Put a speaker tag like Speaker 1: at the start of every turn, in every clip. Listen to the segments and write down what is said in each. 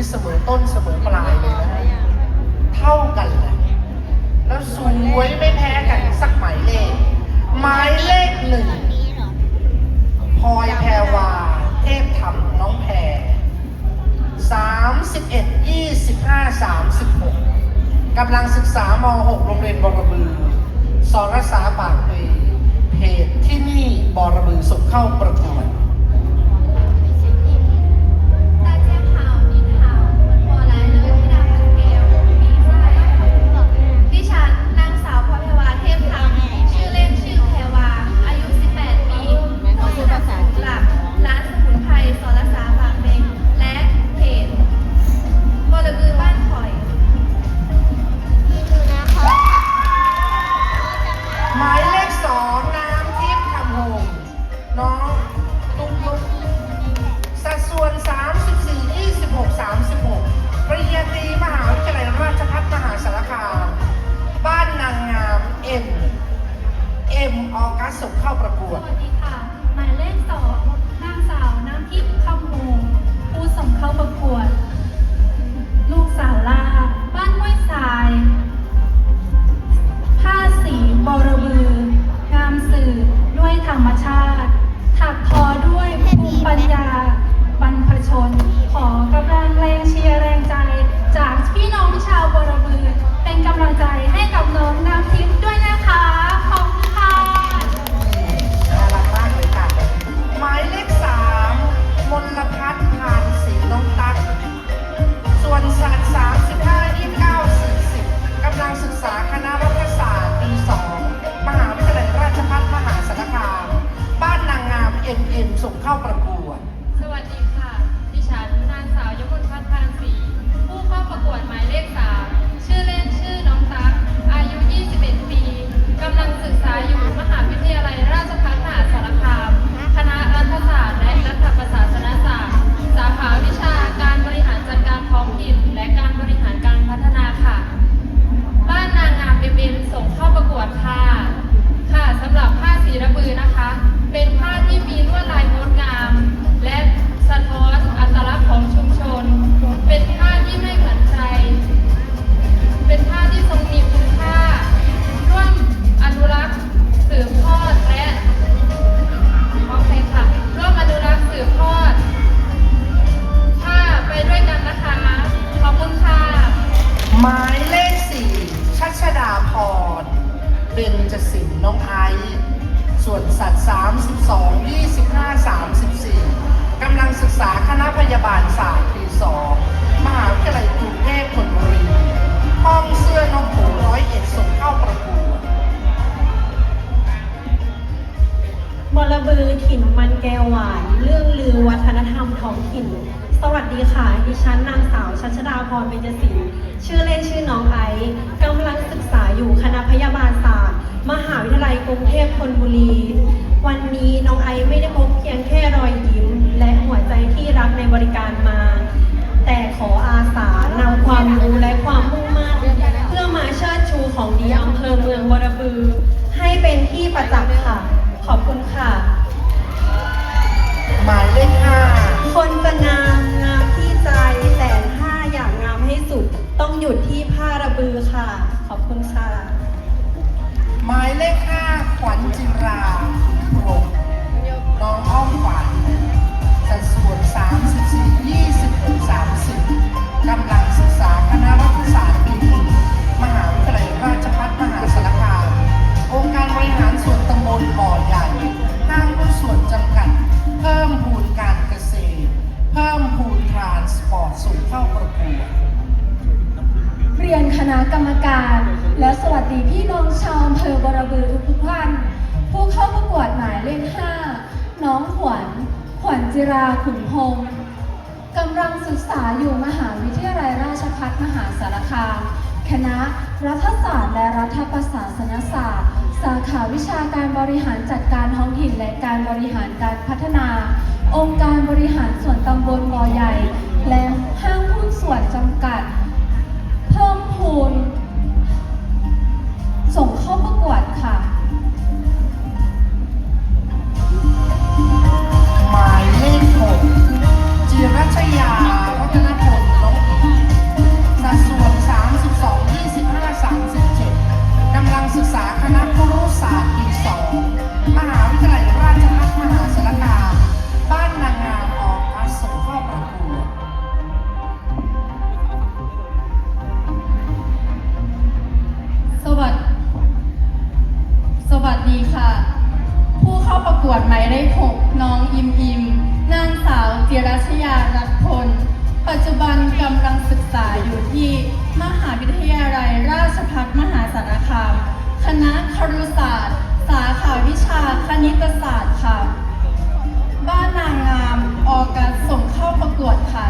Speaker 1: ี้เส
Speaker 2: มอต้นเสมอปลายเลยนะเท่ากันแหละแล้วสวยไม่แพ้กันสักหมายเลข หมายเลขหนึ่งพลอยแพรวา เทพธรรมน้องแพรสามสิบเอ็ดยี่สิบห้าสามสิบหกกำลังศึกษามหกโรงเรียนบอระบือ ส
Speaker 3: อนรักษาปากเปเพจ
Speaker 2: ที่นี่บอระ
Speaker 3: บือส่งเข้าประกวด Passa o carro. no, เบนจ
Speaker 2: ศิลป์น้องไอซ์ส่วนสัตว์ 32 25 34 กำลังศึกษาคณะพยาบาลศาสตร์ปี 2 มหาวิทยาลัยกรุงเทพธนบุรี ห้องเสื้อน้องผูร้อยเอ็ดส่งเข้าประกวด
Speaker 1: บรบือถิ่นมันแก้วหวาน เรื่องลือวัฒนธรรมท้องถิ่น สวัสดีค่ะ ดิฉันนางสาวชัชดาพรเบญจศิลป์ชื่อเล่นชื่อน้องไอซ์กำลังศึกษาอยู่คณะพยาบาลศาสตร์ มหาวิทยาลัยกรุงเทพธนบุรี วันนี้น้องไอซ์ไม่ได้พบเพียงแค่รอยยิ้ม และหัวใจที่รักในบริการมา แต่ขออาสานำความรู้และความมุ่งมั่นเพื่อมาเชิดชูของดีอำเภอเมืองวรบือ ให้เป็นที่ประจักษ์ค่ะ ขอบคุณค่ะ
Speaker 2: หมายเลขห้า
Speaker 1: คนจะงามงามที่ใจแต่ถ้าอยากงามให้สุด ต้องหยุดที่ผ้าระบือค่ะ ขอบคุณค่ะ
Speaker 2: หมายเลขห้าขวัญจิราพรหมน้องอ้อมขวัญสัดส่วน34 26 30กำลังศึกษาคณะรัฐศาสตร์ปีหนึ่มหาวิทยาลัยราชภัฏมหาสารคามองค์การบริหารส่วนตำบลบ่อ กรรมกา
Speaker 4: ร และสวัสดีพี่น้องชาวอำเภอบรบือทุกๆท่าน ผู้เข้าประกวดหมายเลข5น้องขวัญ ขวัญจิราขุนพงศ์กำลังศึกษาอยู่มหาวิทยาลัยราชภัฏมหาสารคาม คณะรัฐศาสตร์และรัฐประศาสนศาสตร์ สาขาวิชาการบริหารจัดการท้องถิ่นและการบริหารการพัฒนา องค์การบริหารส่วนตำบลบอใหญ่ รั
Speaker 2: ณิต
Speaker 4: ศาสตร์ค่ะ บ้านนางงามออกัสส่งเข้าประกวดค่ะ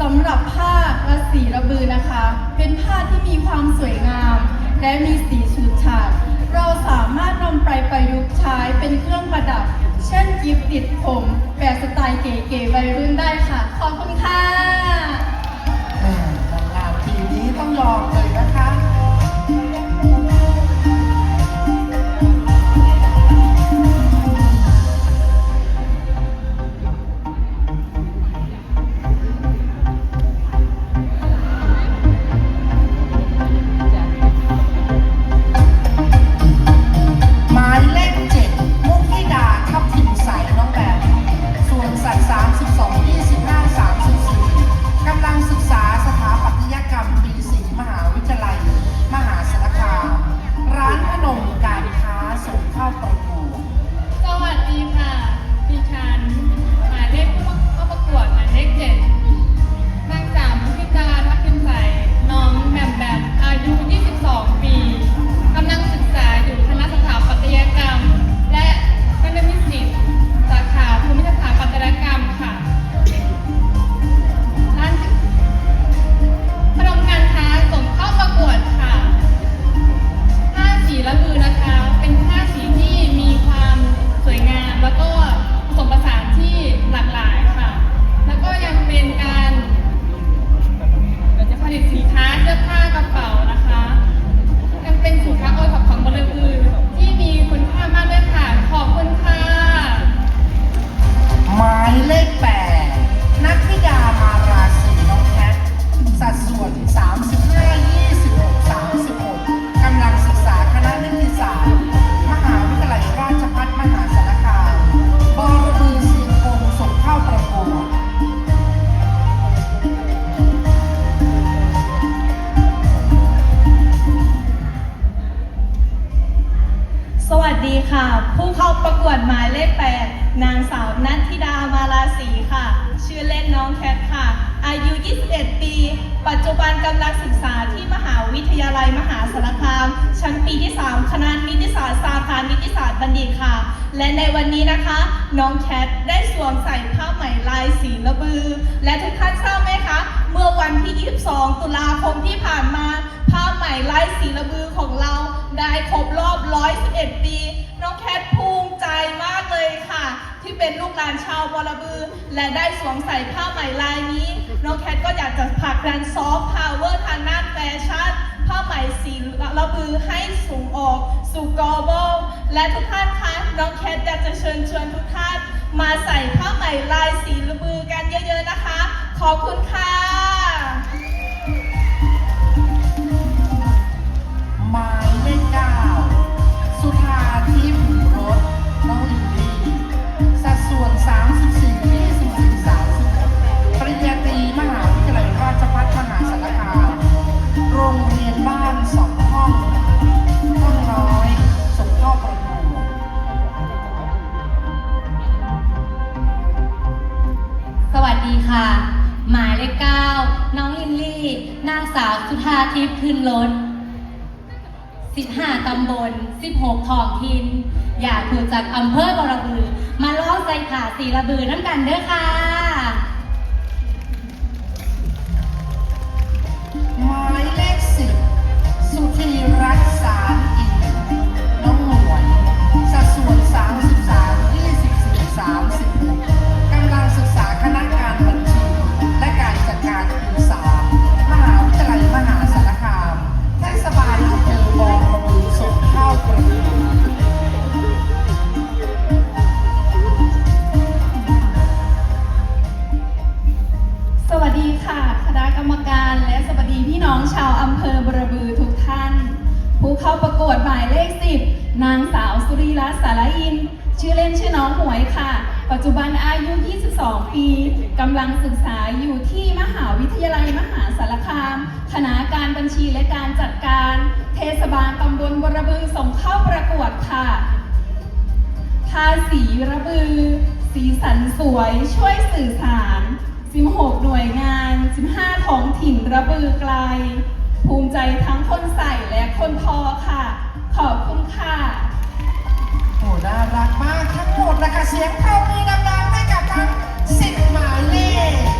Speaker 4: สำหรับผ้าและสีระบือนะคะ เป็นผ้าที่มีความสวยงาม และมีสีฉูดฉาดเราสามารถนำไปประยุกต์ใช้เป็นเครื่องประดับ เช่นกิฟต์ติดผมแบบสไตล์เก๋ๆวัยรุ่นได้ค่ะ ขอบคุณค่ะ
Speaker 2: แม่นางงามทีนี้ต้องยอมเลยนะคะ อา
Speaker 5: ยุ 21 ปี ปัจจุบันกำลังศึกษาที่มหาวิทยาลัยมหาสารคาม ชั้นปีที่ 3 คณะนิติศาสตร์สาขานิติศาสตร์บัณฑิตค่ะ และในวันนี้นะคะ น้องแคทได้สวมใส่ผ้าไหมลายสีระบือ และทุกท่านทราบไหมคะ เมื่อวันที่ 22 ตุลาคมที่ผ่านมา ผ้าไหมลายสีระบือของเรา ได้ครบรอบ 111 ปี น้องแคทภูมิใจมากเลยค่ะ ที่เป็นลูกหลานชาวบอระบือ และได้สวมใส่ผ้าไหมลายนี้ น้องแคทก็อยากจะผลักดันซอฟต์พาวเวอร์ทางด้านแฟชั่นผ้าไหมสีระบือให้สูงออกสู่กอ b ลและทุกท่านคะน้องแคทอยากจะเชิญชวนทุกท่าน มาใส่ผ้าไหมลายสีระบือกันเยอะๆนะคะ ขอบคุณค่ะ
Speaker 2: ค่ะ
Speaker 6: หมายเลขเก้าน้องลินลี่ นางสาวสุธาทิพย์ขึ้นรถ15 ตำบล 16ท้องถิ่นอยากถูกจากอำเภอบรบือ มาล่อใจขาสีระบือน้ำกันเด้อค่ะ
Speaker 2: หมายเลขสิบสุธีรัตน์ หวยค่ะ ปั
Speaker 4: จจุบันอายุ 22 ปีกำลังศึกษาอยู่ที่มหาวิทยาลัยมหาสารคาม คณะการบัญชีและการจัดการ เทศบาลตำบลบรบือส่งเข้าประกวดค่ะทาสีระบือ สีสันสวยช่วยสื่อสาร16 หน่วยงาน 15 ท้องถิ่นระบือไกล ภูมิใจทั้งคนใส่และคนทอค่ะ ขอบคุณค่ะ
Speaker 2: อ้น่ารักมากทั้งหมดนะคะเสียงปรบมือดังๆให้กับทั้งสิบหมายเลข